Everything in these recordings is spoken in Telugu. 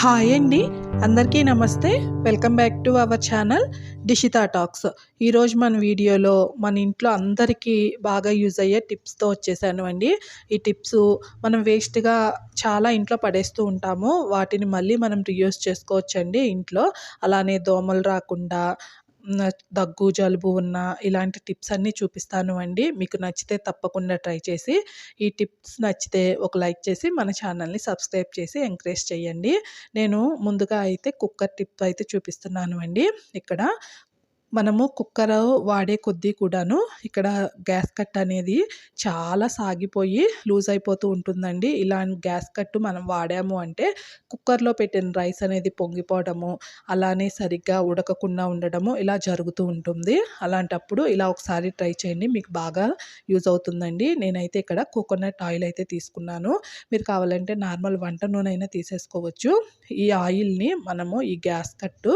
హాయ్ అండి. అందరికీ నమస్తే. Welcome back to our channel Dishita talks. ఈరోజు మన వీడియోలో మన ఇంట్లో అందరికీ బాగా యూజ్ అయ్యే టిప్స్తో వచ్చేసాను అండి. ఈ టిప్స్ మనం వేస్ట్గా చాలా ఇంట్లో పడేస్తూ ఉంటాము. వాటిని మళ్ళీ మనం రియూస్ చేసుకోవచ్చండి ఇంట్లో. అలానే దోమలు రాకుండా దగ్గు జలుబు ఉన్న ఇలాంటి టిప్స్ అన్నీ చూపిస్తాను అండి. మీకు నచ్చితే తప్పకుండా ట్రై చేసి ఈ టిప్స్ నచ్చితే ఒక లైక్ చేసి మన ఛానల్ని సబ్స్క్రైబ్ చేసి ఎంకరేజ్ చేయండి. నేను ముందుగా అయితే కుక్కర్ టిప్ అయితే చూపిస్తున్నాను అండి. ఇక్కడ మనము కుక్కర్ వాడే కొద్దీ కూడాను ఇక్కడ గ్యాస్ కట్ అనేది చాలా సాగిపోయి లూజ్ అయిపోతూ ఉంటుందండి. ఇలాంటి గ్యాస్ కట్టు మనం వాడాము అంటే కుక్కర్లో పెట్టిన రైస్ అనేది పొంగిపోవడము అలానే సరిగ్గా ఉడకకుండా ఉండడము ఇలా జరుగుతూ ఉంటుంది. అలాంటప్పుడు ఇలా ఒకసారి ట్రై చేయండి మీకు బాగా యూజ్ అవుతుందండి. నేనైతే ఇక్కడ కోకోనట్ ఆయిల్ అయితే తీసుకున్నాను. మీరు కావాలంటే నార్మల్ వంట నూనె అయినా తీసేసుకోవచ్చు. ఈ ఆయిల్ని మనము ఈ గ్యాస్ కట్టు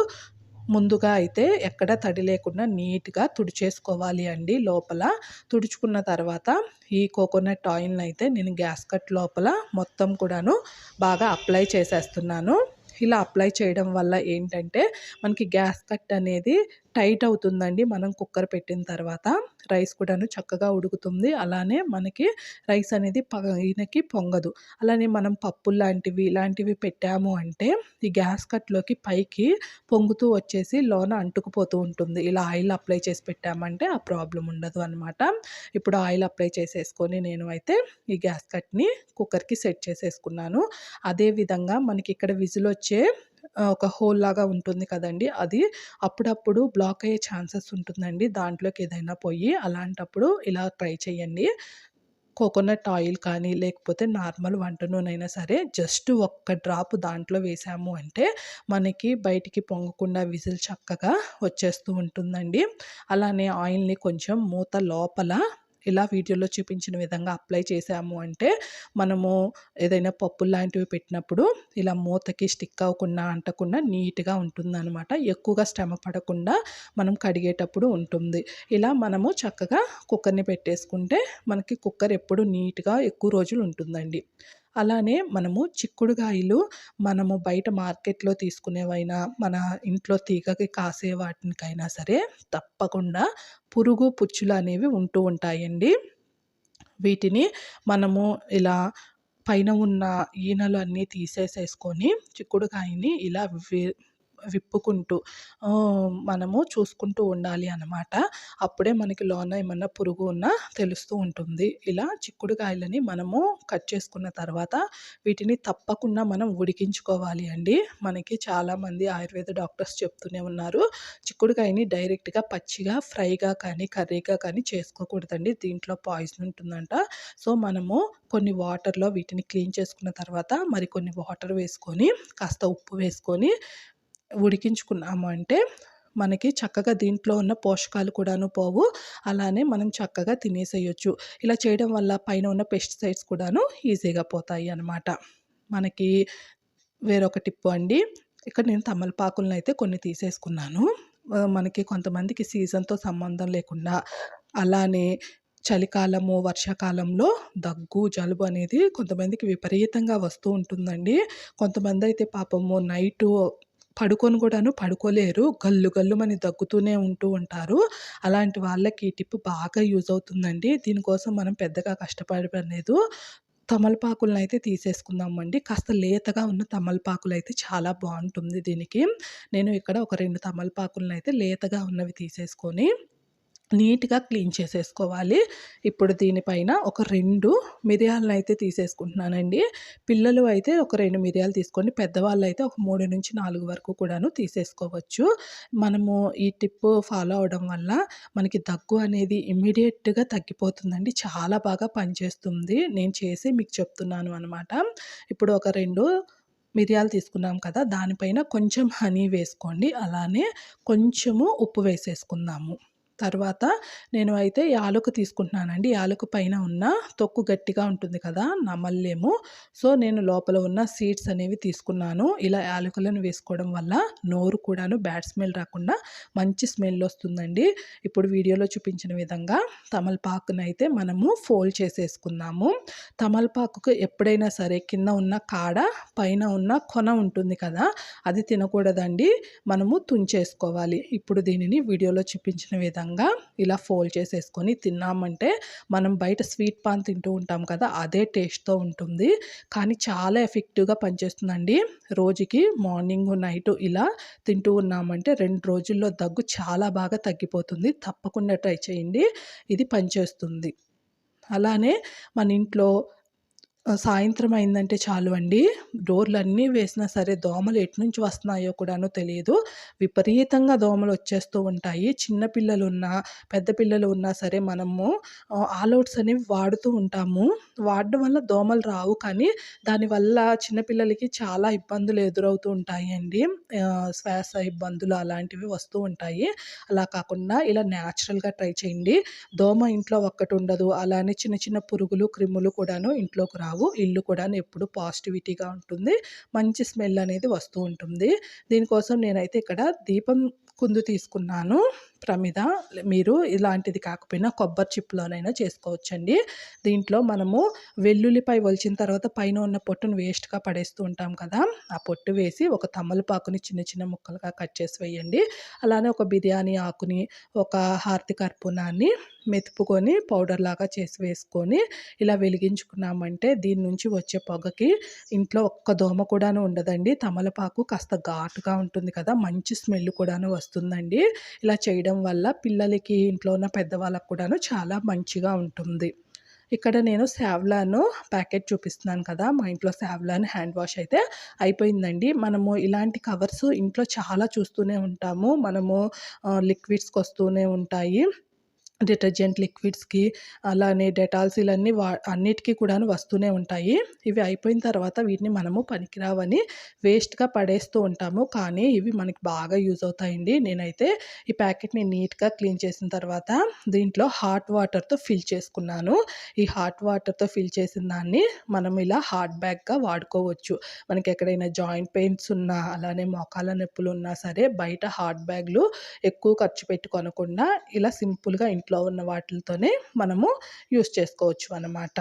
ముందుగా అయితే ఎక్కడ తడి లేకుండా నీట్గా తుడిచేసుకోవాలి అండి లోపల. తుడుచుకున్న తర్వాత ఈ కోకోనట్ ఆయిల్ని అయితే నేను గ్యాస్ కట్ లోపల మొత్తం కూడాను బాగా అప్లై చేసేస్తున్నాను. ఇలా అప్లై చేయడం వల్ల ఏంటంటే మనకి గ్యాస్ కట్ అనేది టైట్ అవుతుందండి. మనం కుక్కర్ పెట్టిన తర్వాత రైస్ కూడాను చక్కగా ఉడుకుతుంది. అలానే మనకి రైస్ అనేది పైనకి పొంగదు. అలానే మనం పప్పులు లాంటివి ఇలాంటివి పెట్టాము అంటే ఈ గ్యాస్ కట్లోకి పైకి పొంగుతూ వచ్చేసి లోన అంటుకుపోతూ ఉంటుంది. ఇలా ఆయిల్ అప్లై చేసి పెట్టామంటే ఆ ప్రాబ్లం ఉండదు అనమాట ఇప్పుడు ఆయిల్ అప్లై చేసేసుకొని నేను అయితే ఈ గ్యాస్ కట్ని కుక్కర్కి సెట్ చేసేసుకున్నాను. అదేవిధంగా మనకి ఇక్కడ విజిల్ వచ్చే ఒక హోల్ లాగా ఉంటుంది కదండి. అది అప్పుడప్పుడు బ్లాక్ అయ్యే ఛాన్సెస్ ఉంటుందండి. దాంట్లోకి ఏదైనా పోయి అలాంటప్పుడు ఇలా ట్రై చేయండి. కోకోనట్ ఆయిల్ కానీ లేకపోతే నార్మల్ వంట నూనె అయినా సరే జస్ట్ ఒక్క డ్రాప్ దాంట్లో వేసాము అంటే మనకి బయటికి పొంగకుండా విజిల్ చక్కగా వచ్చేస్తూ ఉంటుందండి. అలానే ఆయిల్ని కొంచెం మూత లోపల ఇలా వీడియోలో చూపించిన విధంగా అప్లై చేసాము అంటే మనము ఏదైనా పప్పులు లాంటివి పెట్టినప్పుడు ఇలా మూతకి స్టిక్ అవ్వకుండా అంటకుండా నీట్గా ఉంటుందన్నమాట. ఎక్కువగా శ్రమ పడకుండా మనం కడిగేటప్పుడు ఉంటుంది. ఇలా మనము చక్కగా కుక్కర్ని పెట్టేసుకుంటే మనకి కుక్కర్ ఎప్పుడు నీట్గా ఎక్కువ రోజులు ఉంటుందండి. అలానే మనము చిక్కుడుగాయలు మనము బయట మార్కెట్లో తీసుకునేవైనా మన ఇంట్లో తీగకి కాసే వాటికైనా సరే తప్పకుండా పురుగు పుచ్చులు అనేవి ఉంటూ ఉంటాయండి. వీటిని మనము ఇలా పైన ఉన్న ఈనలు అన్నీ తీసేసేసుకొని చిక్కుడుకాయని ఇలా విప్పుకుంటూ మనము చూసుకుంటూ ఉండాలి అన్నమాట. అప్పుడే మనకి లోన ఏమన్నా పురుగు ఉన్నా తెలుస్తూ ఉంటుంది. ఇలా చిక్కుడుకాయలని మనము కట్ చేసుకున్న తర్వాత వీటిని తప్పకుండా మనం ఉడికించుకోవాలి అండి. మనకి చాలామంది ఆయుర్వేద డాక్టర్స్ చెప్తూనే ఉన్నారు. చిక్కుడుకాయని డైరెక్ట్గా పచ్చిగా ఫ్రైగా కానీ కర్రీగా కానీ చేసుకోకూడదండి. దీంట్లో పాయిజన్ ఉంటుందంట. సో మనము కొన్ని వాటర్లో వీటిని క్లీన్ చేసుకున్న తర్వాత మరి కొన్ని వాటర్ వేసుకొని కాస్త ఉప్పు వేసుకొని ఉడికించుకున్నాము అంటే మనకి చక్కగా దీంట్లో ఉన్న పోషకాలు కూడాను పోవు. అలానే మనం చక్కగా తినేసేయచ్చు. ఇలా చేయడం వల్ల పైన ఉన్న పెస్టిసైడ్స్ కూడాను ఈజీగా పోతాయి అన్నమాట. మనకి వేరొక టిప్పు అండి. ఇక్కడ నేను తమలపాకులను అయితే కొన్ని తీసేసుకున్నాను. మనకి కొంతమందికి సీజన్తో సంబంధం లేకుండా. అలానే చలికాలము వర్షాకాలంలో దగ్గు జలుబు అనేది కొంతమందికి విపరీతంగా వస్తూ ఉంటుందండి. కొంతమంది అయితే పాపము నైటు పడుకొని కూడాను పడుకోలేరు. గల్లు గల్లుమని దగ్గుతూనే ఉంటూ ఉంటారు. అలాంటి వాళ్ళకి ఈ టిప్ బాగా యూజ్ అవుతుందండి. దీనికోసం మనం పెద్దగా కష్టపడలేదు తమలపాకులను అయితే తీసేసుకుందామండి. కాస్త లేతగా ఉన్న తమలపాకులు అయితే చాలా బాగుంటుంది దీనికి. నేను ఇక్కడ ఒక రెండు తమలపాకులను అయితే లేతగా ఉన్నవి తీసేసుకొని నీట్గా క్లీన్ చేసేసుకోవాలి. ఇప్పుడు దీనిపైన ఒక రెండు మిరియాలను అయితే తీసేసుకుంటున్నానండి. పిల్లలు అయితే ఒక రెండు మిరియాలు తీసుకోండి పెద్దవాళ్ళు అయితే ఒక మూడు నుంచి నాలుగు వరకు కూడాను తీసేసుకోవచ్చు. మనము ఈ టిప్ ఫాలో అవడం వల్ల మనకి దగ్గు అనేది ఇమ్మీడియట్గా తగ్గిపోతుందండి. చాలా బాగా పనిచేస్తుంది. నేను చేసి మీకు చెప్తున్నాను అనమాట ఇప్పుడు ఒక రెండు మిరియాలు తీసుకున్నాం కదా దానిపైన కొంచెం హనీ వేసుకోండి. అలానే కొంచెము ఉప్పు వేసేసుకుందాము. తర్వాత నేను అయితే యాలకు తీసుకుంటున్నానండి. యాలకు పైన ఉన్న తొక్కు గట్టిగా ఉంటుంది కదా నమల్లేము సో నేను లోపల ఉన్న సీడ్స్ అనేవి తీసుకున్నాను. ఇలా యాలకులను వేసుకోవడం వల్ల నోరు కూడాను బ్యాడ్ స్మెల్ రాకుండా మంచి స్మెల్ వస్తుందండి. ఇప్పుడు వీడియోలో చూపించిన విధంగా తమలపాకును అయితే మనము ఫోల్డ్ చేసేసుకున్నాము. తమలపాకుకు ఎప్పుడైనా సరే కింద ఉన్న కాడ పైన ఉన్న కొన ఉంటుంది కదా అది తినకూడదండి. మనము తుంచేసుకోవాలి. ఇప్పుడు దీనిని వీడియోలో చూపించిన విధంగా విధంగా ఇలా ఫోల్డ్ చేసేసుకొని తిన్నామంటే మనం బయట స్వీట్ పాన్ తింటూ ఉంటాం కదా అదే టేస్ట్తో ఉంటుంది. కానీ చాలా ఎఫెక్టివ్గా పనిచేస్తుందండి. రోజుకి మార్నింగ్ నైట్ ఇలా తింటూ ఉన్నామంటే రెండు రోజుల్లో దగ్గు చాలా బాగా తగ్గిపోతుంది. తప్పకుండా ట్రై చేయండి. ఇది పనిచేస్తుంది. అలానే మన ఇంట్లో సాయంత్రం అయిందంటే చాలు అండి. డోర్లు అన్నీ వేసినా సరే దోమలు ఎటు నుంచి వస్తున్నాయో కూడాను తెలియదు విపరీతంగా దోమలు వచ్చేస్తూ ఉంటాయి. చిన్న పిల్లలు ఉన్నా పెద్ద పిల్లలు ఉన్నా సరే మనము ఆల్అవుట్స్ అనేవి వాడుతూ ఉంటాము. వాడడం వల్ల దోమలు రావు కానీ దానివల్ల చిన్నపిల్లలకి చాలా ఇబ్బందులు ఎదురవుతూ ఉంటాయి అండి. శ్వాస ఇబ్బందులు అలాంటివి వస్తూ ఉంటాయి. అలా కాకుండా ఇలా న్యాచురల్గా ట్రై చేయండి. దోమ ఇంట్లో ఒక్కటి ఉండదు. అలానే చిన్న చిన్న పురుగులు క్రిములు కూడాను ఇంట్లోకి రావు. రావు ఇల్లు కూడా ఎప్పుడు పాజిటివిటీగా ఉంటుంది. మంచి స్మెల్ అనేది వస్తూ ఉంటుంది. దీనికోసం నేనైతే ఇక్కడ దీపం కుందు తీసుకున్నాను. ప్రమిద మీరు ఇలాంటిది కాకపోయినా కొబ్బరి చిప్లోనైనా చేసుకోవచ్చండి. దీంట్లో మనము వెల్లుల్లిపై ఒలిచిన తర్వాత పైన ఉన్న పొట్టును వేస్ట్గా పడేస్తూ ఉంటాం కదా. ఆ పొట్టు వేసి ఒక తమలపాకుని చిన్న చిన్న ముక్కలుగా కట్ చేసి వేయండి. అలానే ఒక బిర్యానీ ఆకుని ఒక హారతి కర్పూనాన్ని మెతుపుకొని పౌడర్ లాగా చేసి వేసుకొని ఇలా వెలిగించుకున్నామంటే దీని నుంచి వచ్చే పొగకి ఇంట్లో ఒక్క దోమ కూడాను ఉండదండి. తమలపాకు కాస్త ఘాటుగా ఉంటుంది కదా మంచి స్మెల్ కూడాను వస్తుందండి. ఇలా చేయడం వల్ల పిల్లలకి ఇంట్లో ఉన్న పెద్దవాళ్ళకు కూడాను చాలా మంచిగా ఉంటుంది. ఇక్కడ నేను శావ్లాను ప్యాకెట్ చూపిస్తున్నాను కదా మా ఇంట్లో శావ్లాన్ హ్యాండ్ వాష్ అయితే అయిపోయిందండి. మనము ఇలాంటి కవర్స్ ఇంట్లో చాలా చూస్తూనే ఉంటాము. మనము లిక్విడ్స్కి వస్తూనే ఉంటాయి. డిటర్జెంట్ లిక్విడ్స్కి అలానే డెటాల్స్ ఇవన్నీ వా అన్నిటికీ కూడా వస్తూనే ఉంటాయి. ఇవి అయిపోయిన తర్వాత వీటిని మనము పనికిరావని వేస్ట్గా పడేస్తూ ఉంటాము. కానీ ఇవి మనకి బాగా యూజ్ అవుతాయండి. నేనైతే ఈ ప్యాకెట్ని నీట్గా క్లీన్ చేసిన తర్వాత దీంట్లో హాట్ వాటర్తో ఫిల్ చేసుకున్నాను. ఈ హాట్ వాటర్తో ఫిల్ చేసిన దాన్ని మనం ఇలా హాట్ బ్యాగ్గా వాడుకోవచ్చు. మనకి ఎక్కడైనా జాయింట్ పెయిన్స్ ఉన్నా అలానే మోకాల నొప్పులు ఉన్నా సరే బయట హాట్ బ్యాగ్లు ఎక్కువ ఖర్చు పెట్టుకోనకుండా ఇలా సింపుల్గా ఇంట్లో ఇంట్లో ఉన్న వాటితోనే మనము యూస్ చేసుకోవచ్చు అన్నమాట.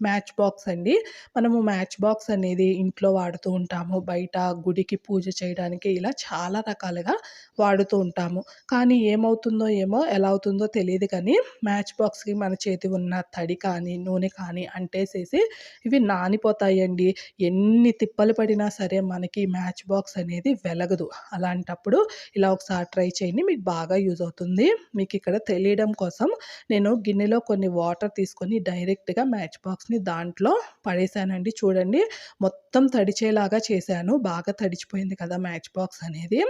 మ్యాచ్ బాక్స్ అండి. మనము మ్యాచ్ బాక్స్ అనేది ఇంట్లో వాడుతూ ఉంటాము. బయట గుడికి పూజ చేయడానికి ఇలా చాలా రకాలుగా వాడుతూ ఉంటాము. కానీ ఏమవుతుందో ఏమో ఎలా అవుతుందో తెలియదు కానీ మ్యాచ్ బాక్స్కి మన చేతి ఉన్న తడి కానీ నూనె కానీ అంటేసేసి ఇవి నానిపోతాయండి. ఎన్ని తిప్పలు పడినా సరే మనకి మ్యాచ్ బాక్స్ అనేది వెలగదు. అలాంటప్పుడు ఇలా ఒకసారి ట్రై చేయండి. మీకు బాగా యూజ్ అవుతుంది. మీకు ఇక్కడ తెలియడం కోసం నేను గిన్నెలో కొన్ని వాటర్ తీసుకొని డైరెక్ట్గా మ్యాచ్ బాక్స్ బాక్స్ని దాంట్లో పడేశానండి చూడండి మొత్తం తడిచేలాగా చేశాను. బాగా తడిచిపోయింది కదా మ్యాచ్ బాక్స్ అనేది.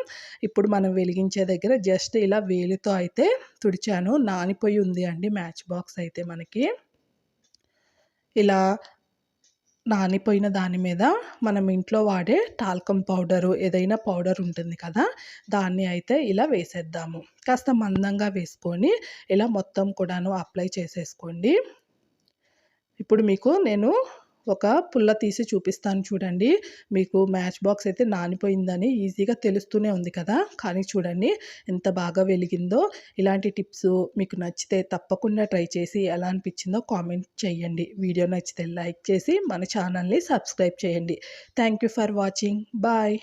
ఇప్పుడు మనం వెలిగించే దగ్గర జస్ట్ ఇలా వేలితో అయితే తుడిచాను. నానిపోయి ఉంది అండి మ్యాచ్ బాక్స్ అయితే మనకి. ఇలా నానిపోయిన దాని మీద మనం ఇంట్లో వాడే టాల్కమ్ పౌడరు ఏదైనా పౌడర్ ఉంటుంది కదా దాన్ని అయితే ఇలా వేసేద్దాము. కాస్త మందంగా వేసుకొని ఇలా మొత్తం కూడాను అప్లై చేసేసుకోండి. ఇప్పుడు మీకు నేను ఒక పుల్ల తీసి చూపిస్తాను చూడండి. మీకు మ్యాచ్ బాక్స్ అయితే నానిపోయిందని ఈజీగా తెలుస్తూనే ఉంది కదా. కానీ చూడండి ఎంత బాగా వెలిగిందో. ఇలాంటి టిప్స్ మీకు నచ్చితే తప్పకుండా ట్రై చేసి ఎలా అనిపించిందో కామెంట్ చేయండి. వీడియో నచ్చితే లైక్ చేసి మన ఛానల్ని సబ్స్క్రైబ్ చేయండి. Thank you for watching. Bye.